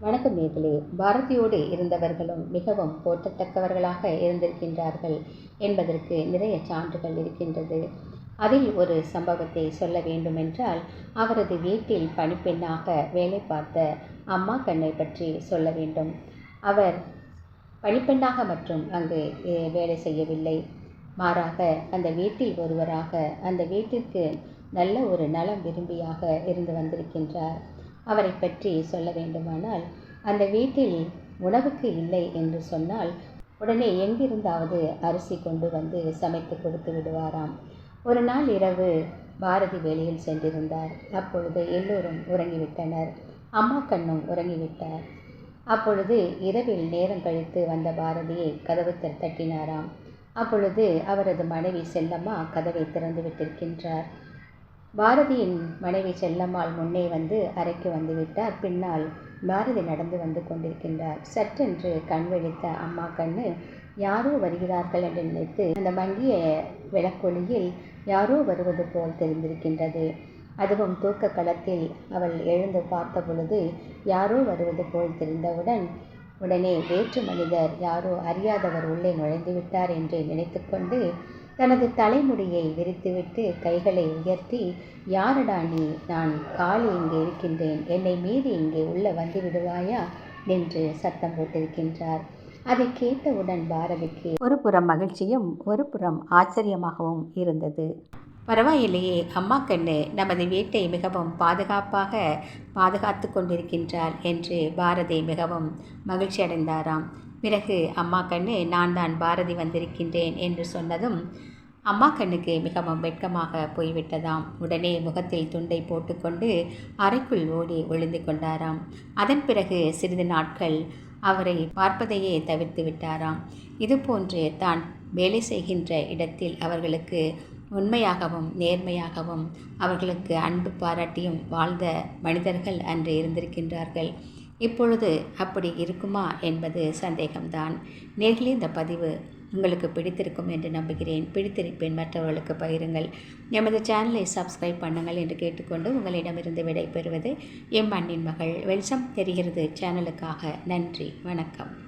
வணக்கம் நேர்களே. பாரதியோடு இருந்தவர்களும் மிகவும் போற்றத்தக்கவர்களாக இருந்திருக்கின்றார்கள் என்பதற்கு நிறைய சான்றுகள் இருக்கின்றது. அதில் ஒரு சம்பவத்தை சொல்ல வேண்டுமென்றால் அவரது வீட்டில் பணிப்பெண்ணாக வேலை பார்த்த அம்மா கண்ணை பற்றி சொல்ல வேண்டும். அவர் பணிப்பெண்ணாக மற்றும் அங்கு வேலை செய்யவில்லை. மாறாக அந்த வீட்டில் ஒருவராக அந்த வீட்டிற்கு நல்ல ஒரு நலம் விரும்பியாக இருந்து வந்திருக்கின்றார். அவரை பற்றி சொல்ல வேண்டுமானால் அந்த வீட்டில் உணவுக்கு இல்லை என்று சொன்னால் உடனே எங்கிருந்தாவது அரிசி கொண்டு வந்து சமைத்து கொடுத்து விடுவாராம். ஒரு நாள் இரவு பாரதி வெளியில் சென்றிருந்தார். அப்பொழுது எல்லோரும் உறங்கிவிட்டனர். அம்மா கண்ணும் உறங்கிவிட்டார். அப்பொழுது இரவில் நேரம் கழித்து வந்த பாரதியை கதவு த- தட்டினாராம். அப்பொழுது அவரது மனைவி செல்லம்மா கதவை திறந்து விட்டிருக்கின்றார். பாரதியின் மனைவி செல்லம்மாள் முன்னே வந்து அறைக்கு வந்துவிட்டார். பின்னால் பாரதி நடந்து வந்து கொண்டிருக்கின்றார். சற்றென்று கண் விழித்த அம்மா கண்ணு யாரோ வருகிறார்கள் என்று நினைத்து அந்த மங்கிய விளக்கொலியில் யாரோ வருவது போல் தெரிந்திருக்கின்றது. அதுவும் தூக்க களத்தில் அவள் எழுந்து பார்த்த பொழுது யாரோ வருவது போல் தெரிந்தவுடன் உடனே வேற்று மனிதர் யாரோ அறியாதவர் உள்ளே நுழைந்து விட்டார் என்று நினைத்துக்கொண்டு தனது தலைமுடியை விரித்துவிட்டு கைகளை உயர்த்தி யாரடா நீ? நான் காலி இங்கே இருக்கின்றேன். என்னை மீறி இங்கே உள்ள வந்து விடுவாயா? என்று சத்தம் போட்டிருக்கின்றார். அதை கேட்டவுடன் பாரதிக்கு ஒரு புறம் மகிழ்ச்சியும் ஒரு புறம் ஆச்சரியமாகவும் இருந்தது. பரவாயில்லையே அம்மா கண்ணு நமது வீட்டை மிகவும் பாதுகாப்பாக பாதுகாத்து கொண்டிருக்கின்றார் என்று பாரதி மிகவும் மகிழ்ச்சி அடைந்தாராம் பிறகு அம்மா கண்ணு நான் தான் பாரதி வந்திருக்கின்றேன் என்று சொன்னதும் அம்மா கண்ணுக்கு மிகவும் வெட்கமாக போய்விட்டதாம். உடனே முகத்தில் துண்டை போட்டுக்கொண்டு அறைக்குள் ஓடி ஒளிந்து கொண்டாராம். அதன் பிறகு சிறிது நாட்கள் அவரை பார்ப்பதையே தவிர்த்து விட்டாராம். இதுபோன்று தான் வேலை செய்கின்ற இடத்தில் அவர்களுக்கு உண்மையாகவும் நேர்மையாகவும் அவர்களுக்கு அன்பு பாராட்டியும் வாழ்ந்த மனிதர்கள் அன்று இருந்திருக்கின்றார்கள். இப்பொழுது அப்படி இருக்குமா என்பது சந்தேகம்தான். நேர்களே இந்த பதிவு உங்களுக்கு பிடித்திருக்கும் என்று நம்புகிறேன். பிடித்திருப்பேன் மற்றவர்களுக்கு பகிருங்கள். எமது சேனலை சப்ஸ்கிரைப் பண்ணுங்கள் என்று கேட்டுக்கொண்டு உங்களிடமிருந்து விடை பெறுவது எம் அண்ணின் மகள் வெளிச்சம் தெரிகிறது சேனலுக்காக. நன்றி. வணக்கம்.